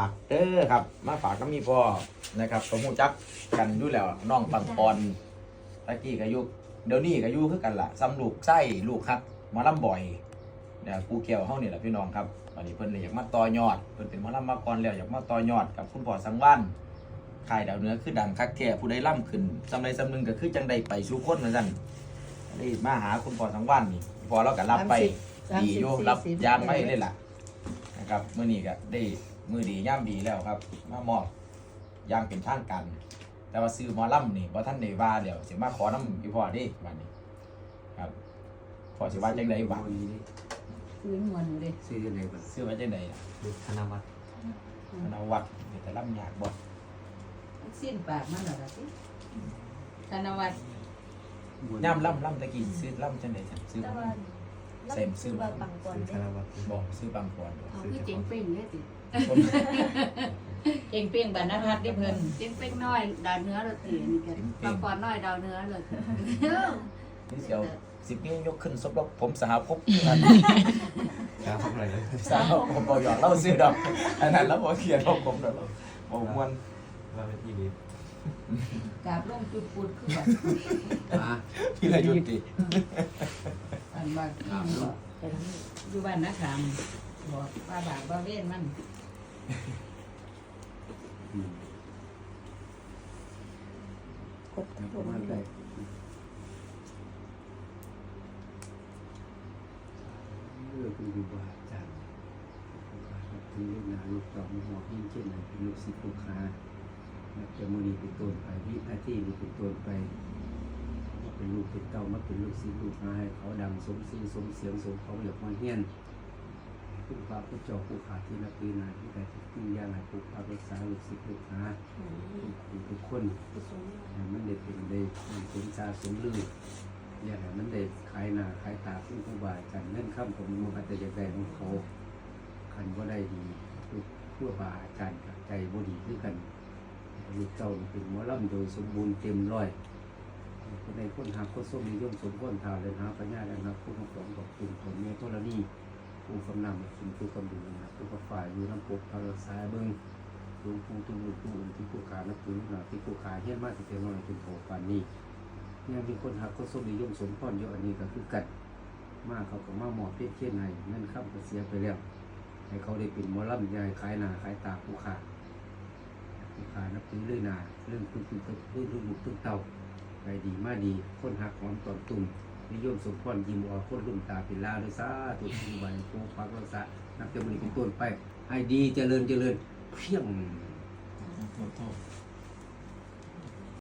ฝากเด้อครับ มาฝากก็มีพ่อนะครับผมหูจักกันอยู่แล้วน้องปังปอนตะกี้ก็อยุเดี๋ยวนี้ก็อยู่คือกันละซ้ำลูกไส้ลูกฮักหมาล่ำบ่อยเนี่ยกูเกี่ยวเฮานี่แหละพี่น้องครับวันนี้เพิ่นเลยอยากมาต่อยอดเพิ่นเป็นหมาล่ำมาก่อนแล้วอยากมาต่อยอดกับคุณพ่อสังวันค่ายดาวเหนือคือดังคักแท้ผู้ใดล่ำขึ้นสำใดสำหนึงก็คือจังใดไปสู่คนเหมือนกันได้มาหาคุณพ่อสังวันนี่พอเราก็รับไปสามสิบดีโยสี่สิบรับสี่สิบยางไม่ได้ล่ะนะครับเมื่อนี้ก็ได้ มือดีย่ามดีแล้วครับ มามอบยางเป็นทางการแต่ว่าซื้อหมอล่ำนี่ว่าท่านในว่าเดี๋ยวสิมาขอน้ำอีพอดิวันนี้ ครับพอสิว่าจังไดบ้างซื้อมวนอยู่เลยซื้อยังไงบ้างซื้อว่าจังไดล่ะธนวัฒน์ธนวัดเดี๋ยวแต่ล่ำยากบ่สิ้นปากมันเหรอล่ะสิธนวัฒน์ย่ำล่ำล่ำตะกี้ซื้อล่ำจังไดจ้ะซื้อ แต่ว่าเซ็มซื้อว่าปังก่อนซื้อธเด้นวัฒน์บอกซื้อบางคนเอาคือเจ๋งเป้งเนี่ยติผมเก่งเปี้ยงบรรณพัฒน์ได้เพิ่นเจ๋งเป้งน้อยดาวเนื้อเลยตีนี่กันบางปอนน้อยดาวเนื้อเลยนี่เสียวสิบนิ้วยกขึ้นซบลบผมสหภพนั่นครับทำอะไรเลยสาวผมบอกหยอกเล่าซื้อดอกอันนั้นแล้วบอกเขียนบอกผมดอกบอกมวนว่าเป็นที่นี้กราบลงจุดปุดคือแบบอะพี่เลยยุติ อันบ้านอยู่บ้านนะขามบอกว่าบากว่าเว้นมันกดกระโดประดมาณเลไรยเรื่องคุณดูว่าจากถึงเรื่องงานลูกต่อมาหอกยิ่งเช่นไหนเป็นลูกศิษย์ลูกค้าจะมือนี้เป็นต้นไปวิอาที่นี้เป็นต้นไป เป็นลูกเป็นเต้ามาเป็นลูกศิษย์ลูกค้าให้เขาดังสมซื่อสมเสียงสมเขาอยากมาเฮียนผู้พระผู้เจ้าผู้ขาที่นับปีนาที่แต่ที่ย่างให้ผู้พระรักษาลูกศิษย์ลูกค้าทุกคนมันได้เป็นได้เป็นชาสมลืออย่าให้มันได้ขายหน้าขายตาขึ้นผู้บาอาจารย์เงินข้ามผมมันก็จะอยากได้ของเขาคันว่าได้ดีลูกผู้บาอาจารย์กับใจบ่ดีคือกันลูกเจ้านี่เป็นหมอลำโดยสมบูรณ์เต็มร้อย คนในคนหาคนส้มนิยมสมควรทาเลยหาปัญญาและนักผู้ของผมบอกคุณผลเมียทรณีผู้กำนำคุณผู้กำดูนะผู้กฝ่ายอยู่น้ำปกพาราสายเบิ้งลุงปูตุงลุงปูที่ผู้ขานับถือหนาที่ผู้ขาเฮี้ยนมากที่เต็มน้อยเป็นโผปานนี้ยังมีคนหักก็สมนิยมสมพรเยอะอันนี้ก็คือกันมากเขาก็มาหมอบเพี้ยนเทียนในเงินข้ามก็เสียไปแล้วให้เขาได้เป็นมอลำยายขายหนาขายตาผู้ขาผู้ขานับถือเรื่อยหนาเรื่องคุณคุณเรื่องลูกลูกตึ้งเต่า ไปดีมาดี คนหักหอมตอนตุ่มนิยมสมพรยิ้มออกคนลุ่มตาเป็นลาเลยซาตุกทีใบโคฟักรักษานับจะมันเป็นต้นไป ให้ดีเจริญเจริญเพียงโทษโทษ